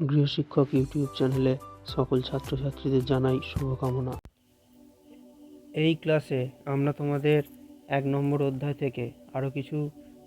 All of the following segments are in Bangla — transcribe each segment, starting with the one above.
গৃহশিক্ষক ইউটিউব চ্যানেলে সকল ছাত্রছাত্রীদের জানাই শুভকামনা। এই ক্লাসে আমরা তোমাদের এক নম্বর অধ্যায় থেকে আরও কিছু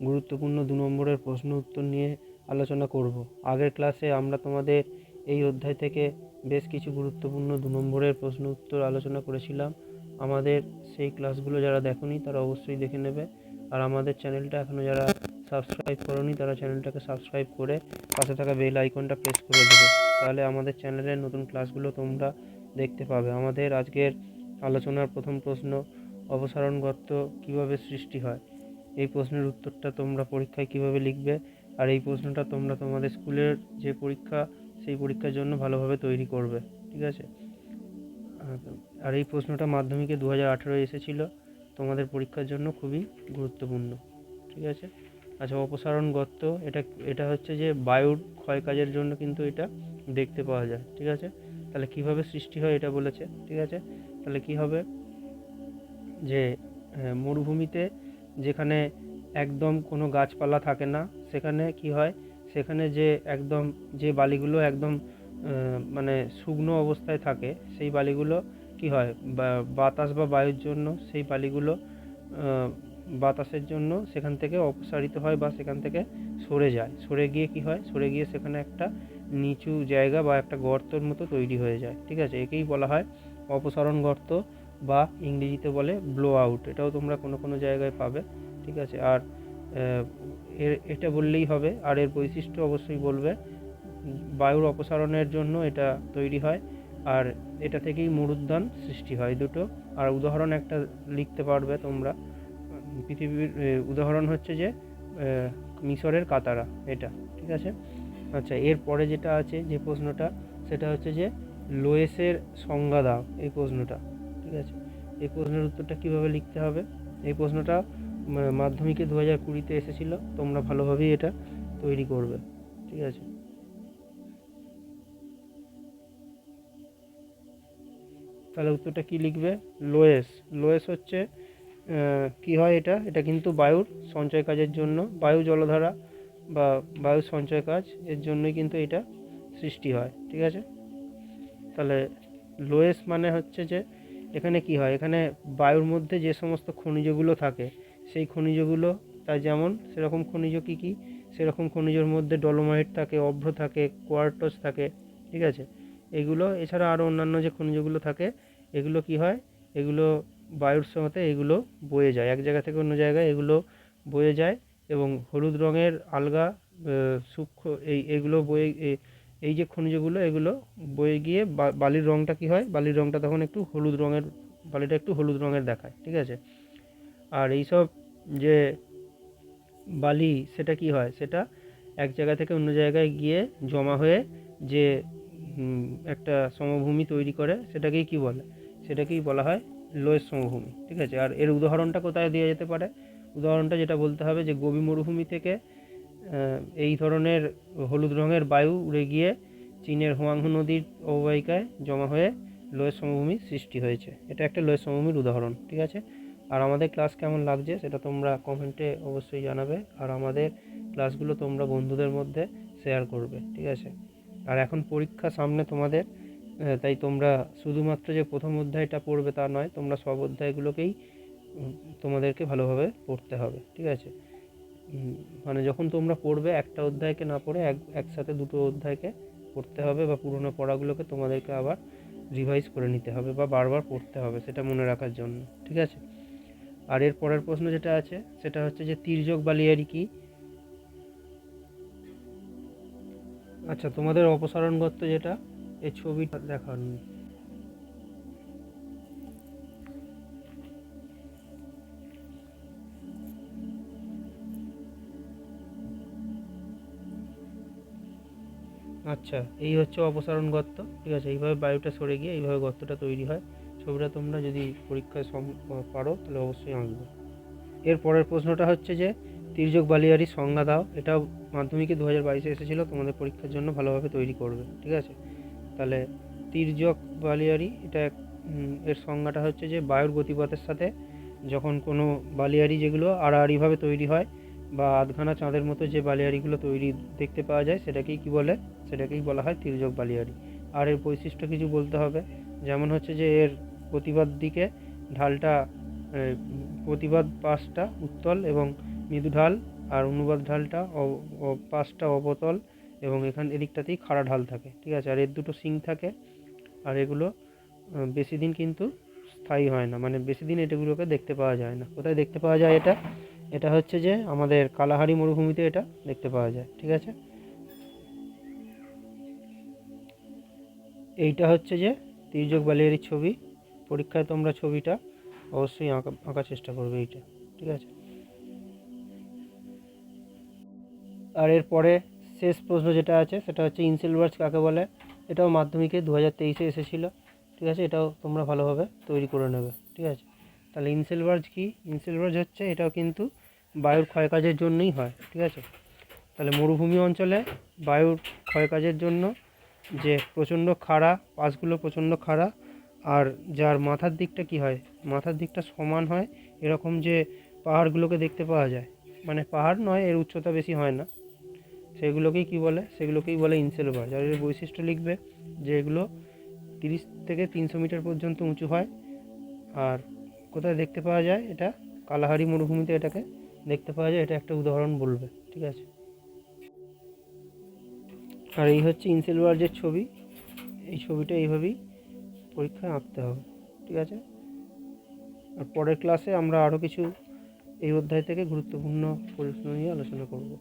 গুরুত্বপূর্ণ দু নম্বরের প্রশ্ন উত্তর নিয়ে আলোচনা করব। আগের ক্লাসে আমরা তোমাদের এই অধ্যায় থেকে বেশ কিছু গুরুত্বপূর্ণ দু নম্বরের প্রশ্ন উত্তর আলোচনা করেছিলাম। আমাদের সেই ক্লাসগুলো যারা দেখোনি তারা অবশ্যই দেখে নেবে। আর আমাদের চ্যানেলটা এখনও যারা সাবস্ক্রাইব করোনি তারা চ্যানেলটাকে সাবস্ক্রাইব করে পাশে থাকা বেল আইকনটা প্রেস করে দেবে। তাহলে আমাদের চ্যানেলের নতুন ক্লাসগুলো তোমরা দেখতে পাবে। আমাদের আজকের আলোচনার প্রথম প্রশ্ন অপসারণ গর্ত কীভাবে সৃষ্টি হয়? এই প্রশ্নের উত্তরটা তোমরা পরীক্ষায় কীভাবে লিখবে? আর এই প্রশ্নটা তোমরা তোমাদের স্কুলের যে পরীক্ষা, সেই পরীক্ষার জন্য ভালোভাবে তৈরি করবে। ঠিক আছে? আর- এই প্রশ্নটা মাধ্যমিকে দু হাজার আঠেরোয় এসেছিল। তোমাদের পরীক্ষার জন্য খুবই গুরুত্বপূর্ণ। ঠিক আছে? আচ্ছা অপসারণ গর্ত এটা এটা হচ্ছে যে বায়ুর ক্ষয়কাজের জন্য কিন্তু এটা দেখতে পাওয়া যায় ঠিক আছে? তাহলে কীভাবে সৃষ্টি হয় এটা বলেছে ঠিক আছে? তাহলে কি হবে? যে আহ, মরুভূমিতে যেখানে একদম কোনো গাছপালা থাকে না সেখানে কি হয়? সেখানে যে একদম যে বালিগুলো একদম মানে শুকনো অবস্থায় থাকে সেই বালিগুলো কি হয়? বাতাস বা বায়ুর জন্য সেই বালিগুলো বাতাসের জন্য সেখান থেকে অপসারিত হয় বা সেখান থেকে সরে যায়। সরে গিয়ে কি হয়? সরে গিয়ে সেখানে একটা নিচু জায়গা বা একটা গর্তর মতো তৈরি হয়ে যায়। ঠিক আছে? একেই বলা হয় অপসারণ গর্ত বা ইংরেজিতে বলে ব্লো আউট এটাও তোমরা কোনো কোনো জায়গায় পাবে। ঠিক আছে? আর এর, এটা বললেই হবে। আর এর বৈশিষ্ট্য অবশ্যই বলবে। বায়ুর অপসারণের জন্য এটা তৈরি হয়। আর এটা থেকেই মরুদ্যান সৃষ্টি হয় দুটো। আর উদাহরণ একটা লিখতে পারবে তোমরা। পৃথিবীর উদাহরণ হচ্ছে যে মিশরের কাতারা, এটা, ঠিক আছে? আচ্ছা এরপরে যেটা আছে যে প্রশ্নটা, সেটা হচ্ছে যে লোয়েসের সংজ্ঞা দাও, এই প্রশ্নটা, ঠিক আছে? এই প্রশ্নের উত্তরটা কীভাবে লিখতে হবে? এই প্রশ্নটা মাধ্যমিকে দু হাজার কুড়িতে এসেছিল, তোমরা ভালোভাবেই এটা তৈরি করবে, ঠিক আছে? তাহলে উত্তরটা কী লিখবে? লোয়েস লোয়েস হচ্ছে কি হয় এটা? এটা কিন্তু বায়ুর সঞ্চয় কাজের জন্য, বায়ু জলধারা বা বায়ু সঞ্চয় কাজ এর জন্যই কিন্তু এটা সৃষ্টি হয়, ঠিক আছে? তাহলে লোয়েস মানে হচ্ছে যে এখানে কি হয়? এখানে বায়ুর মধ্যে যে সমস্ত খনিজগুলো থাকে, সেই খনিজগুলো, তার যেমন সেরকম খনিজ কী কী? সেরকম খনিজের মধ্যে ডলোমাইট থাকে, অভ্র থাকে কোয়ার্টস থাকে, ঠিক আছে? এগুলো, এছাড়া আরও অন্যান্য যে খনিজগুলো থাকে, এগুলো কি হয়? এগুলো বায়ুর সাথে এগুলো বয়ে যায়। এক জায়গা থেকে অন্য জায়গায় এগুলো বয়ে যায় এবং হলুদ রঙের আলগা সূক্ষ্ম এই, এগুলো বয়ে এই যে খনিজগুলো এগুলো বয়ে গিয়ে বালির রঙটা কি হয়? বালির রঙটা তখন একটু হলুদ রঙের, বালিটা একটু হলুদ রঙের দেখায়, ঠিক আছে? আর এইসব যে বালি, সেটা কি হয়? সেটা এক জায়গা থেকে অন্য জায়গায় গিয়ে জমা হয়ে যে একটা সমভূমি তৈরি করে, সেটাকেই কি বলে? সেটাকেই বলা হয় লোয়েস সমভূমি ঠিক আছে? আর এর উদাহরণটা কোথায় দেওয়া যেতে পারে? উদাহরণটা যেটা বলতে হবে যে গোবি মরুভূমি থেকে এই ধরনের হলুদ রঙের বায়ু উড়ে গিয়ে চীনের হোয়াংহু নদীর অববাহিকায় জমা হয়ে লোয়েস সমভূমি সৃষ্টি হয়েছে। এটা একটা লোয়েস সমভূমির উদাহরণ, ঠিক আছে? আর আমাদের ক্লাস কেমন লাগছে সেটা তোমরা কমেন্টে অবশ্যই জানাবে, আর আমাদের ক্লাসগুলো তোমরা বন্ধুদের মধ্যে শেয়ার করবে, ঠিক আছে? আর এখন পরীক্ষা সামনে তোমাদের তাই তোমরা শুধুমাত্র যে প্রথম অধ্যায়টা পড়বে তা নয়, তোমরা সব অধ্যায়গুলোকেই তোমাদেরকে ভালোভাবে পড়তে হবে, ঠিক আছে? মানে যখন তোমরা পড়বে একটা অধ্যায়কে না পড়ে, এক, একসাথে দুটো অধ্যায়কে পড়তে হবে বা পুরোনো পড়াগুলোকে তোমাদেরকে আবার রিভাইজ করে নিতে হবে বা বারবার পড়তে হবে, সেটা মনে রাখার জন্য, ঠিক আছে? আর এর পরের প্রশ্ন যেটা আছে, সেটা হচ্ছে যে তির্যক বালিয়ারি কি? আচ্ছা তোমাদের অপসারণগত যেটা এই ছবিটা দেখান। আচ্ছা এই হচ্ছে অপসারণ গর্ত, ঠিক আছে? এইভাবে বায়ুটা সরে গিয়ে এইভাবে গর্তটা তৈরি হয়। ছবিটা তোমরা যদি পরীক্ষায় সম পারো, তাহলে অবশ্যই আঁকবে। এর পরের প্রশ্নটা হচ্ছে যে, তির্যক বালিয়ারি সংজ্ঞা দাও। এটাও মাধ্যমিকে দু হাজার বাইশে এসেছিল, তোমাদের পরীক্ষার জন্য ভালোভাবে তৈরি করবে, ঠিক আছে? তাহলে তির্যক বালিয়ারি, এটা এক- এর সংজ্ঞাটা হচ্ছে যে বায়ুর গতিপথের সাথে যখন কোনো বালিয়ারি যেগুলো আড়াআড়িভাবে তৈরি হয় বা আধখানা চাঁদের মতো যে বালিয়ারিগুলো তৈরি দেখতে পাওয়া যায়, সেটাকেই কি বলে? সেটাকেই বলা হয় তির্যক বালিয়াড়ি আর এর বৈশিষ্ট্য কিছু বলতে হবে। যেমন হচ্ছে যে এর প্রতিবাদ দিকে ঢালটা প্রতিবাদ পাশটা উত্তল এবং মৃদু ঢাল, আর অনুবাদ ঢালটা পাশটা অবতল এবং এখান, এদিকটাতেই খাড়া ঢাল থাকে, ঠিক আছে? আর এর দুটো সিং থাকে, আর এগুলো বেশি দিন কিন্তু স্থায়ী হয় না মানে বেশি দিন এটাগুলোকে দেখতে পাওয়া যায় না। কোথায় দেখতে পাওয়া যায় এটা? এটা হচ্ছে যে আমাদের কালাহারি মরুভূমিতে এটা দেখতে পাওয়া যায়, ঠিক আছে? এইটা হচ্ছে যে তির্যক বালিয়ারির ছবি। পরীক্ষায় তোমরা ছবিটা অবশ্যই আঁকা, আঁকার চেষ্টা করবে এইটা, ঠিক আছে? আর এরপরে শেষ প্রশ্ন যেটা আছে, সেটা হচ্ছে ইনসিলভার্স কাকে বলে? এটাও মাধ্যমিকে দু হাজার তেইশে এসেছিল, ঠিক আছে? এটাও তোমরা ভালোভাবে তৈরি করে নেবে, ঠিক আছে? তাহলে ইনসিলভার্জ কি? ইনসিলভার্জ হচ্ছে, এটাও কিন্তু বায়ুর ক্ষয়কাজের জন্যই হয়, ঠিক আছে? তাহলে মরুভূমি অঞ্চলে বায়ুর ক্ষয়কাজের জন্য যে প্রচণ্ড খাড়া, পাশগুলো প্রচণ্ড খাড়া, আর যার মাথার দিকটা কি হয়? মাথার দিকটা সমান হয়, এরকম যে পাহাড়গুলোকে দেখতে পাওয়া যায়। মানে পাহাড় নয়, এর উচ্চতা বেশি হয় না। সেগুলোকেই কি বলে? সেগুলোকেই বলে ইনসেলভার আর এর বৈশিষ্ট্য লিখবে যে এগুলো তিরিশ থেকে তিনশো মিটার পর্যন্ত উঁচু হয়, আর কোথায় দেখতে পাওয়া যায় এটা? কালাহারি মরুভূমিতে এটাকে দেখতে পাওয়া যায়। এটা একটা উদাহরণ বলবে, ঠিক আছে? আর এই হচ্ছে ইনসিলভার্জের ছবি, এই ছবিটা এইভাবেই পরীক্ষায় আঁকতে হবে, ঠিক আছে? আর পরের ক্লাসে আমরা আরও কিছু এই অধ্যায় থেকে গুরুত্বপূর্ণ প্রশ্ন নিয়ে আলোচনা করব।